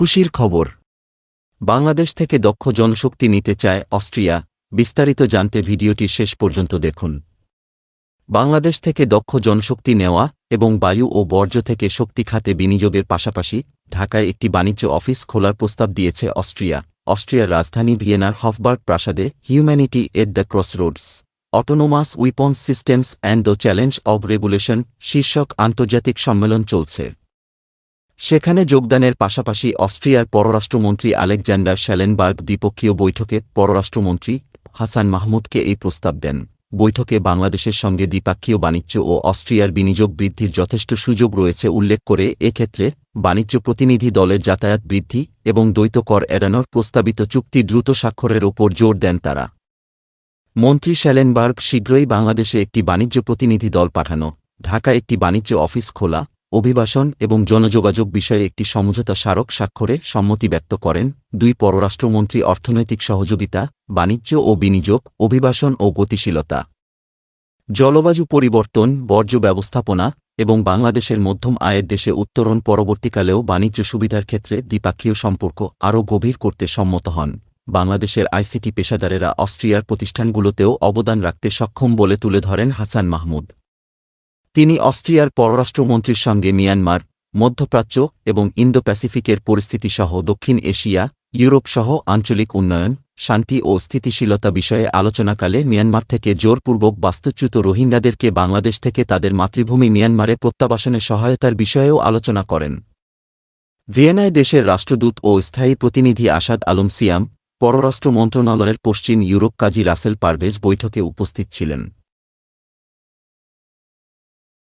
খুশির খবর। বাংলাদেশ থেকে দক্ষ জনশক্তি নিতে চায় অস্ট্রিয়া। বিস্তারিত জানতে ভিডিওটি শেষ পর্যন্ত দেখুন। বাংলাদেশ থেকে দক্ষ জনশক্তি নেওয়া এবং বায়ু ও বর্জ্য থেকে শক্তি খাতে বিনিয়োগের পাশাপাশি ঢাকায় একটি বাণিজ্য অফিস খোলার প্রস্তাব দিয়েছে অস্ট্রিয়া। অস্ট্রিয়ার রাজধানী ভিয়েনার হফবার্গ প্রাসাদে humanity at the crossroads, autonomous weapons systems and the challenge of regulation শীর্ষক আন্তর্জাতিক সম্মেলন চলছে। সেখানে যোগদানের পাশাপাশি অস্ট্রিয়ার পররাষ্ট্রমন্ত্রী আলেকজান্ডার শ্যালেনবার্গ দ্বিপক্ষীয় বৈঠকে পররাষ্ট্রমন্ত্রী হাসান মাহমুদকে এই প্রস্তাব দেন। বৈঠকে বাংলাদেশের সঙ্গে দ্বিপাক্ষীয় বাণিজ্য ও অস্ট্রিয়ার বিনিয়োগ বৃদ্ধির যথেষ্ট সুযোগ রয়েছে উল্লেখ করে এক্ষেত্রে বাণিজ্য প্রতিনিধি দলের যাতায়াত বৃদ্ধি এবং দ্বৈত কর এড়ানোর প্রস্তাবিত চুক্তি দ্রুত স্বাক্ষরের ওপর জোর দেন তারা। মন্ত্রী শ্যালেনবার্গ শীঘ্রই বাংলাদেশে একটি বাণিজ্য প্রতিনিধি দল পাঠানো ঢাকা একটি বাণিজ্য অফিস খোলা অভিবাসন এবং জনযোগাযোগ বিষয়ে একটি সমঝোতা স্মারক স্বাক্ষরে সম্মতি ব্যক্ত করেন দুই পররাষ্ট্রমন্ত্রী অর্থনৈতিক সহযোগিতা, বাণিজ্য ও বিনিয়োগ, অভিবাসন ও গতিশীলতা। জলবায়ু পরিবর্তন, বর্জ্য ব্যবস্থাপনা এবং বাংলাদেশের মধ্যম আয়ের দেশে উত্তরণ পরবর্তীকালেও বাণিজ্য সুবিধার ক্ষেত্রে দ্বিপাক্ষীয় সম্পর্ক আরও গভীর করতে সম্মত হন। বাংলাদেশের আইসিটি পেশাদারেরা অস্ট্রিয়ার প্রতিষ্ঠানগুলোতেও অবদান রাখতে সক্ষম বলে তুলে ধরেন হাসান মাহমুদ। তিনি অস্ট্রিয়ার পররাষ্ট্রমন্ত্রীর সঙ্গে মিয়ানমার, মধ্যপ্রাচ্য এবং ইন্দো প্যাসিফিকের পরিস্থিতিসহ দক্ষিণ এশিয়া ইউরোপসহ আঞ্চলিক উন্নয়ন, শান্তি ও স্থিতিশীলতা বিষয়ে আলোচনাকালে মিয়ানমার থেকে জোরপূর্বক বাস্তুচ্যুত রোহিঙ্গাদেরকে বাংলাদেশ থেকে তাদের মাতৃভূমি মিয়ানমারে প্রত্যাবাসনে সহায়তার বিষয়েও আলোচনা করেন। ভিয়েনায় দেশের রাষ্ট্রদূত ও স্থায়ী প্রতিনিধি আসাদ আলম সিয়াম, পররাষ্ট্র মন্ত্রণালয়ের পশ্চিম ইউরোপ কাজী রাসেল পারভেজ বৈঠকে উপস্থিত ছিলেন।